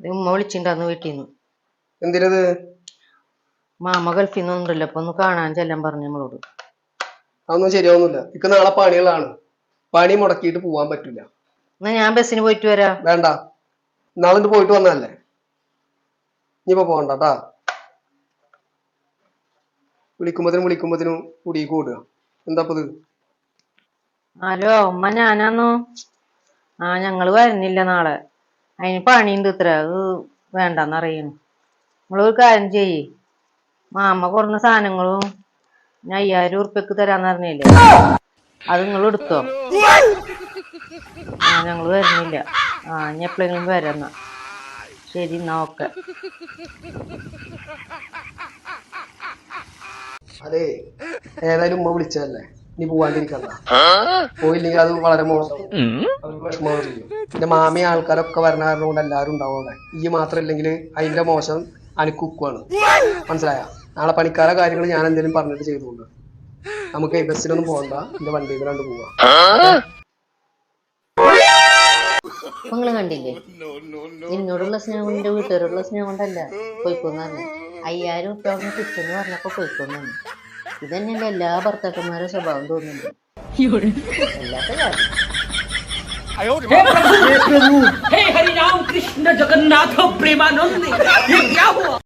ഇത് ഉമ്മ വീട്ടിൽ നിന്ന് എന്തിനത്? മാമ ഗൾഫിൽ നിന്നുണ്ടല്ലോ അപ്പൊ ഒന്ന് കാണാൻ ചെല്ലാൻ പറഞ്ഞു നമ്മളോട്. അതൊന്നും ശരിയാവുന്നില്ല. ഇക്ക് നാളെ പണികളാണ്. പണി മുടക്കിയിട്ട് പോവാൻ പറ്റില്ല എന്നാ ഞാൻ ബസ്സിന് പോയിട്ട് വരാ. വേണ്ട. നാളെ പോയിട്ട് വന്നതല്ലേ? ഇനിയിപ്പോ പോകണ്ട കേട്ടാ വിളിക്കുമ്പത്തിനും വിളിക്കുമ്പത്തിനും കുടി കൂടുക. എന്താ ഇത് ഹലോ ഉമ്മ ഞാനാന്നു? ആ ഞങ്ങൾ വരുന്നില്ല നാളെ. അതിന് പണിയുണ്ട് ഇത്ര. അത് വേണ്ടെന്നറിയണു നമ്മളൊരു കാര്യം ചെയ്യ്. മാമ കുറഞ്ഞ സാധനങ്ങളും ഞാൻ അയ്യായിരം ഉറുപ്പ്യക്ക് തരാന്ന് പറഞ്ഞില്ലേ? അത് നിങ്ങൾ എടുത്തോ. ആ ഞങ്ങൾ വരുന്നില്ല. ആ ഇനി എപ്പോഴെങ്കിലും വരാം ശരി എന്നാ ഓക്കെ. അതെ ഏതായാലും ഉമ്മ വിളിച്ചതല്ലേ? നീ പോവാണ്ടിരിക്കണ്ട. പോയില്ലെങ്കിൽ അത് വളരെ മോശം. വിഷമം ചെയ്യും. പിന്നെ മാമി ആൾക്കാരൊക്കെ വരണ കാരണം കൊണ്ട് എല്ലാവരും ഉണ്ടാവും അവിടെ. ഈ മാത്രം ഇല്ലെങ്കിൽ അതിന്റെ മോശം അനക്കുക്കുവാണ് മനസ്സിലായ? നാളെ പണിക്കാരെ കാര്യങ്ങൾ ഞാൻ എന്തെങ്കിലും പറഞ്ഞിട്ട് ചെയ്തുകൊണ്ട്. നമുക്ക് ഈ ബസ്സിലൊന്നും പോകണ്ട. എന്റെ വണ്ടിയിൽ കണ്ട് പോവാം. നിങ്ങൾ കണ്ടില്ലേ? എന്നോടുള്ള സ്നേഹം കൊണ്ട് എന്റെ വീട്ടുകാരോടുള്ള സ്നേഹം കൊണ്ടല്ല പോയിക്കൊന്നു അയ്യായിരം ഉപ്പ കിട്ടുന്നു കിട്ടുമെന്ന് പറഞ്ഞപ്പോ പോയിക്കോന്നു ഇതന്നെയല്ലേ എല്ലാ ഭർത്താക്കന്മാരുടെ സ്വഭാവം തോന്നുന്നുണ്ട് അല്ലാത്ത കാര്യം.